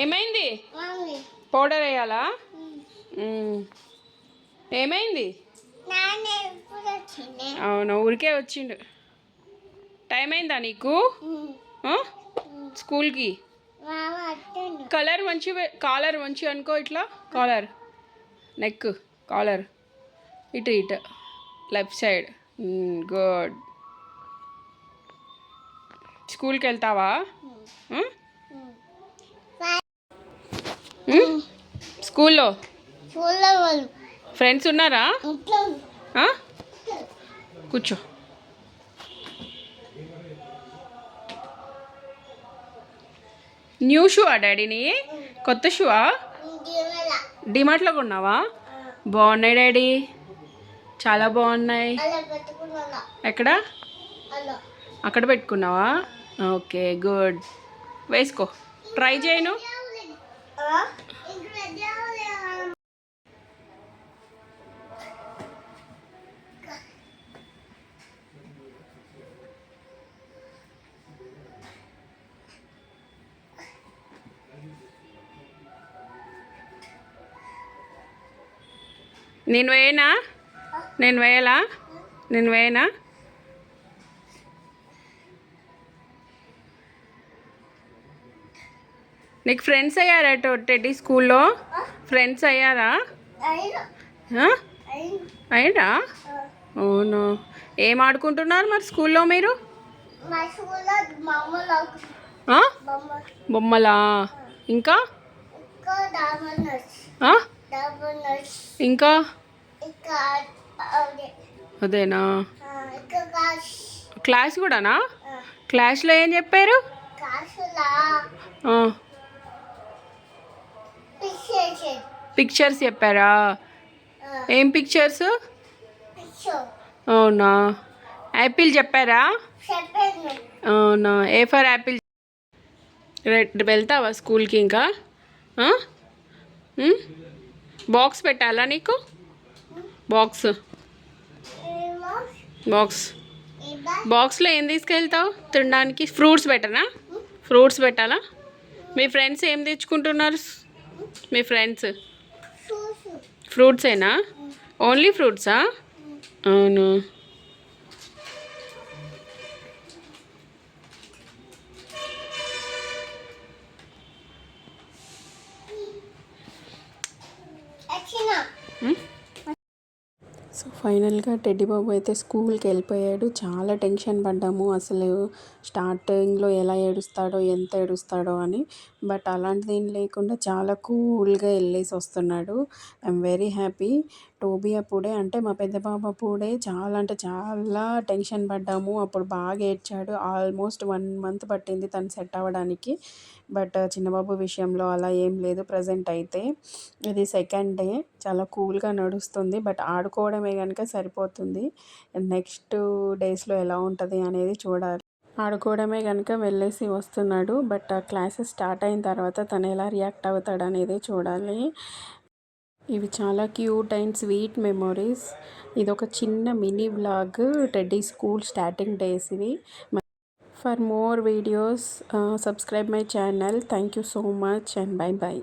ఏమైంది? పౌడర్ వేయాలా. ఏమైంది? అవును ఊరికే వచ్చిండు. టైం అయిందా నీకు? స్కూల్కి? కలర్ మంచి కాలర్ మంచి అనుకో ఇట్లా. కాలర్ నెక్ కాలర్ ఇటు ఇటు. లెఫ్ట్ సైడ్ గుడ్ స్కూల్కి వెళ్తావా? స్కూల్లో? ఫ్రెండ్స్ ఉన్నారా? కూర్చో. న్యూ షూ ఆ డాడీని కొత్త షూవా? డిమార్ట్లో కొన్నావా? బాగున్నాయి డాడీ. చాలా బాగున్నాయి. ఎక్కడ? అక్కడ పెట్టుకున్నావా? Okay good. వేసుకో. ట్రై చేయను. నేను వేయనా? నేను వేయలా? నేను వేయనా? నీకు ఫ్రెండ్స్ అయ్యారా టెడ్డీ స్కూల్లో? ఫ్రెండ్స్ అయ్యారా? అయ్యారా అవును? ఏం ఆడుకుంటున్నారు మరి స్కూల్లో మీరు? బొమ్మలు ఇంకా? ఇంకా అదేనా? క్లాస్ కూడానా? క్లాస్లో ఏం చెప్పారు? పిక్చర్స్ చెప్పారా? ఏం పిక్చర్స్ అవునా? యాపిల్ చెప్పారా? అవునా? ఏ ఫర్ యాపిల్ వెళ్తావా స్కూల్కి ఇంకా? బాక్స్ పెట్టాలా నీకు? బాక్స్ బాక్స్ బాక్స్లో ఏం తీసుకెళ్తావు తినడానికి? ఫ్రూట్స్ పెట్టనా? ఫ్రూట్స్ పెట్టాలా? మీ ఫ్రెండ్స్ ఏం తెచ్చుకుంటున్నారు? మీ ఫ్రెండ్స్ ఫ్రూట్సేనా? ఓన్లీ ఫ్రూట్సా? అవును. సో ఫైనల్గా టెడ్డీ బాబు అయితే స్కూల్కి వెళ్ళిపోయాడు. చాలా టెన్షన్ పడ్డాము. అసలు స్టార్టింగ్లో ఎలా ఏడుస్తాడో ఎంత ఏడుస్తాడో అని. బట్ అలాంటిది ఏం లేకుండా చాలా కూల్గా వెళ్ళేసి వస్తున్నాడు. I'm very happy. టోబీ అప్పుడే అంటే మా పెద్ద బాబు అప్పుడే చాలా అంటే చాలా టెన్షన్ పడ్డాము. అప్పుడు బాగా ఏడ్చాడు. ఆల్మోస్ట్ వన్ మంత్ పట్టింది తను సెట్ అవ్వడానికి. బట్ చిన్నబాబు విషయంలో అలా ఏం లేదు. ప్రజెంట్ అయితే ఇది సెకండ్ డే. చాలా కూల్గా నడుస్తుంది. బట్ ఆడుకోవడమే కనుక సరిపోతుంది. నెక్స్ట్ డేస్లో ఎలా ఉంటుంది అనేది చూడాలి. ఆడుకోవడమే కనుక వెళ్ళేసి వస్తున్నాడు. బట్ ఆ క్లాసెస్ స్టార్ట్ అయిన తర్వాత తను ఎలా రియాక్ట్ అవుతాడు అనేది చూడాలి. ఇవి చాలా క్యూట్ అండ్ స్వీట్ మెమొరీస్. ఇది ఒక చిన్న mini vlog teddy school starting days ఇవి. For more videos subscribe my channel. Thank you so much and bye bye.